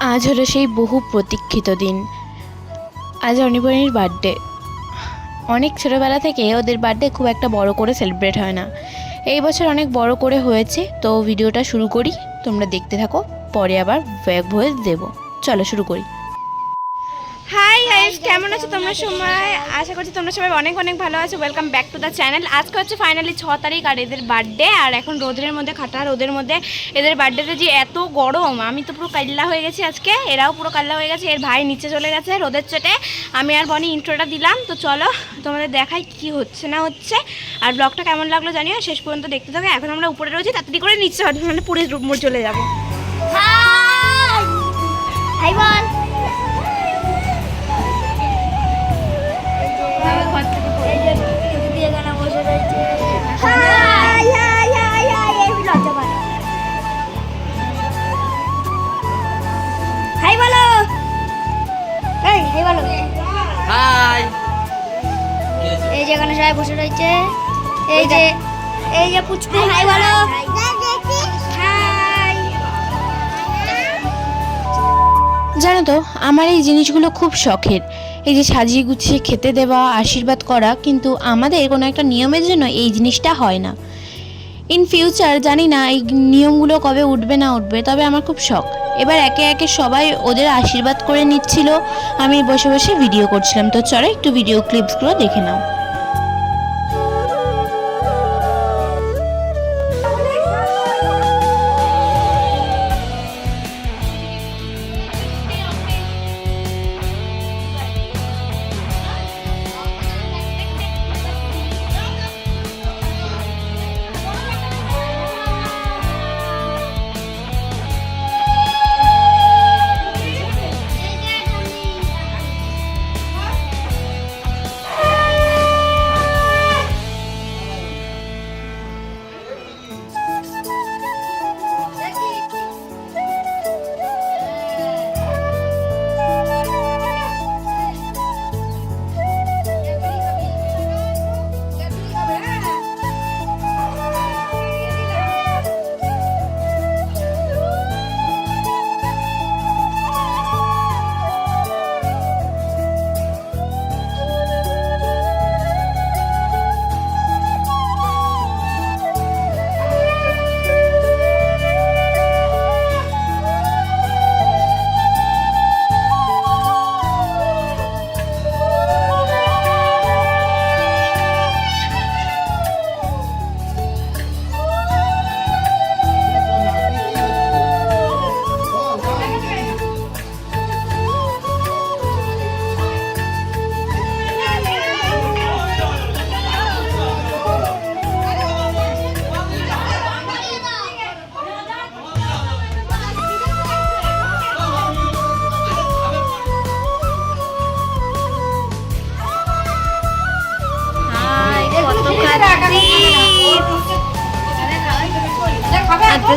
আজ হলো সেই বহু প্রতীক্ষিত দিন। আজ অনিবরণীর বার্থডে। অনেক ছোটোবেলা থেকে ওদের বার্থডে খুব একটা বড় করে সেলিব্রেট হয় না। এই বছর অনেক বড় করে হয়েছে, তো ভিডিওটা শুরু করি। তোমরা দেখতে থাকো, পরে আবার ব্যাক ভয়েস দেবো। চলো শুরু করি। কেমন আছো তোমরা সময় আশা করছি তোমরা সবাই অনেক অনেক ভালো আছো। Welcome back to the channel আজকে হচ্ছে ফাইনালি ছ তারিখ আর এদের বার্থডে আর এখন রোদের মধ্যে, খাটা রোদের মধ্যে এদের বার্থডেতে যে এত গরম, আমি তো পুরো কাল্লা হয়ে গেছি আজকে, এরাও পুরো কাল্লা হয়ে গেছে, এর ভাই নিচে চলে গেছে রোদের চোটে। আমি আর বনি ইন্ট্রোটা দিলাম, তো চলো তোমাদের দেখাই কি হচ্ছে না হচ্ছে। আর ব্লগটা কেমন লাগল জানিও, শেষ পর্যন্ত দেখতে থাকো। এখন আমরা উপরে রয়েছি, তাড়াতাড়ি করে নিচে মানে পুরো চলে যাব। হাই বসে রয়েছে। এই যে এই যে পুচকু। হাই বলো। জানো তো আমার এই জিনিসগুলো খুব শখের। এই যে সাজিয়ে গুছিয়ে খেতে দেওয়া আশীর্বাদ করা কিন্তু আমাদের কোনো একটা নিয়মের জন্য এই জিনিসটা হয় না। ইন ফিউচার জানি না এই নিয়মগুলো কবে উঠবে না উঠবে তবে আমার খুব শখ। এবার একে একে সবাই ওদের আশীর্বাদ করে নিচ্ছিল। আমি বসে বসে ভিডিও করছিলাম। তো চলো একটু ভিডিও ক্লিপসগুলো দেখে নাও।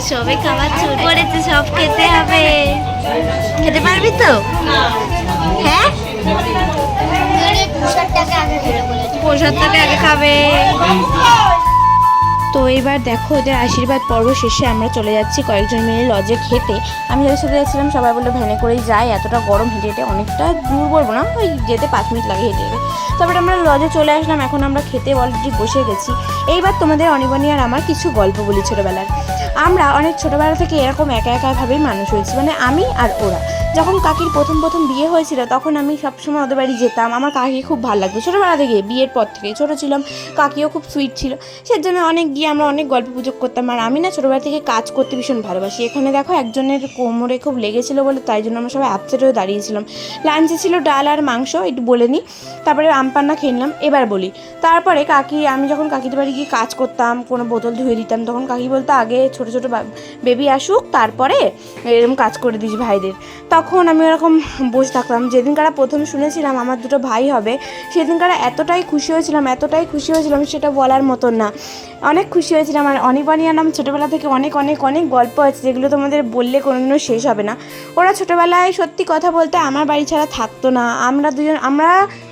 সবে খাবার শুরু করেছে সব খেতে হবে। খেতে পারবি তো? হ্যাঁ? প্রসাদটাকে আগে খাবে। তো এবার দেখো ওদের আশীর্বাদ পর্ব শেষে আমরা চলে যাচ্ছি কয়েকজন মিলে লজে খেতে। আমি যাদের সাথে যাচ্ছিলাম, সবাই বলে ভ্যানে করেই যাই, এতটা গরম হেঁটে হেঁটে অনেকটা দূর বলব না, ওই যেতে পাঁচ মিনিট লাগে হেঁটে হেঁটে। তারপরে আমরা লজে চলে আসলাম, এখন আমরা খেতে অলরেডি বসে গেছি। এইবার তোমাদের অনিবানি আর আমার কিছু গল্প বলি ছোটোবেলার। আমরা অনেক ছোটোবেলা থেকে এরকম একা একাভাবেই মানুষ হয়েছি মানে আমি আর ওরা। যখন কাকির প্রথম প্রথম বিয়ে হয়েছিল, তখন আমি সবসময় ওদের বাড়ি যেতাম। আমার কাকি খুব ভালো লাগতো। ছোটোবেলা থেকে বিয়ের পর থেকে ছোটো ছিলাম, কাকিও খুব সুইট ছিল। সেজন্য অনেক গিয়ে আমরা অনেক গল্প পুজো করতাম। আর আমি না ছোটোবেলা থেকে কাজ করতে ভীষণ ভালোবাসি। এখানে দেখো একজনের কোমরে খুব লেগেছিল বলে তাই জন্য আমরা সবাই আপসেট হয়ে দাঁড়িয়েছিলাম। লাঞ্চে ছিল ডাল আর মাংস, একটু বলে নিই তারপরে আমপান্না খেয়ে নিলাম। এবার বলি, তারপরে কাকি, আমি যখন কাকিদের বাড়ি গিয়ে কাজ করতাম, কোনো বোতল ধুয়ে দিতাম, তখন কাকি বলতো, আগে ছোটো ছোটো বেবি আসুক, তারপরে এরকম কাজ করে দিস ভাইদের। তখন আমি ওরকম বসে থাকতাম। যেদিনকার প্রথম শুনেছিলাম আমার দুটো ভাই হবে সেদিনকার এতটাই খুশি হয়েছিলাম, এতটাই খুশি হয়েছিলাম, সেটা বলার মতন না। অনেক খুশি হয়েছিলাম আর অনিবানিয়া নাম ছোটোবেলা থেকে অনেক অনেক অনেক গল্প আছে যেগুলো তোমাদের বললে কোনোদিনও শেষ হবে না ওরা ছোটোবেলায় সত্যি কথা বলতে আমার বাড়ি ছাড়া থাকতো না আমরা দুজন আমরা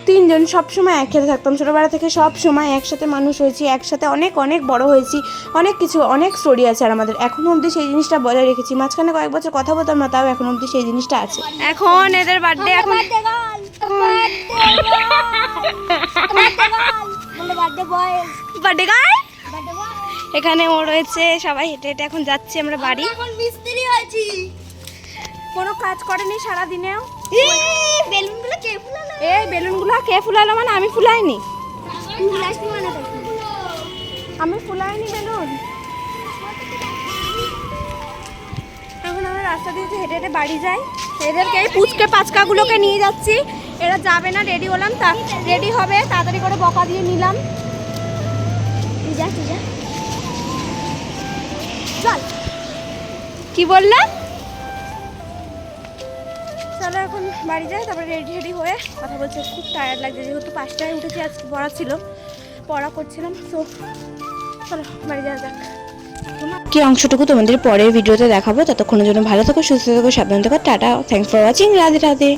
তিনজন সবসময় একসাথে থাকতাম ছোটোবেলা থেকে সব সময় একসাথে মানুষ হয়েছি একসাথে অনেক অনেক বড় হয়েছি অনেক কিছু অনেক স্টোরি আছে আর আমাদের এখনও অবধি সেই জিনিসটা বজায় রেখেছি মাঝখানে কয়েক বছর কথা বলতাম না তাও এখনও অবধি সেই জিনিসটা আছে এখন এদের বার্থডে এখন বার্থডে বয় এখানে ও রয়েছে সবাই হেঁটে হেঁটে এখন যাচ্ছি আমরা বাড়ি। এখন মিস্ত্রি হয়েছি কোনো কাজ করেনি সারা দিনেও বেলুনগুলো কে ফুলালো? এই বেলুনগুলো কে ফুলালো মানে আমি ফুলাইনি। মানে আমি ফুলাইনি বেলুন। এখন আমরা রাস্তা দিয়ে হেঁটে হেঁটে বাড়ি যাই এদেরকে এই পুচকে পাচকাগুলোকে নিয়ে যাচ্ছি। এরা যাবে না রেডি হলাম তা রেডি হবে তাড়াতাড়ি করে বকা দিয়ে নিলাম। যা যা। চল। কি বললাম চলো এখন বাড়ি যাই তারপরে রেডি রেডি হয়ে কথা বলছে। খুব টায়ার্ড লাগছে যেহেতু পাঁচটায় উঠেছি আজকে পড়া ছিল পড়া করছিলাম তো চলো বাড়ি যাওয়া যাক। কি অংশটুকু তোমাদের পরের ভিডিওতে দেখাবো ততক্ষণের জন্য ভালো থেকো সুস্থ থাকো সাবধান থাকো tata thanks for watching Radhe Radhe.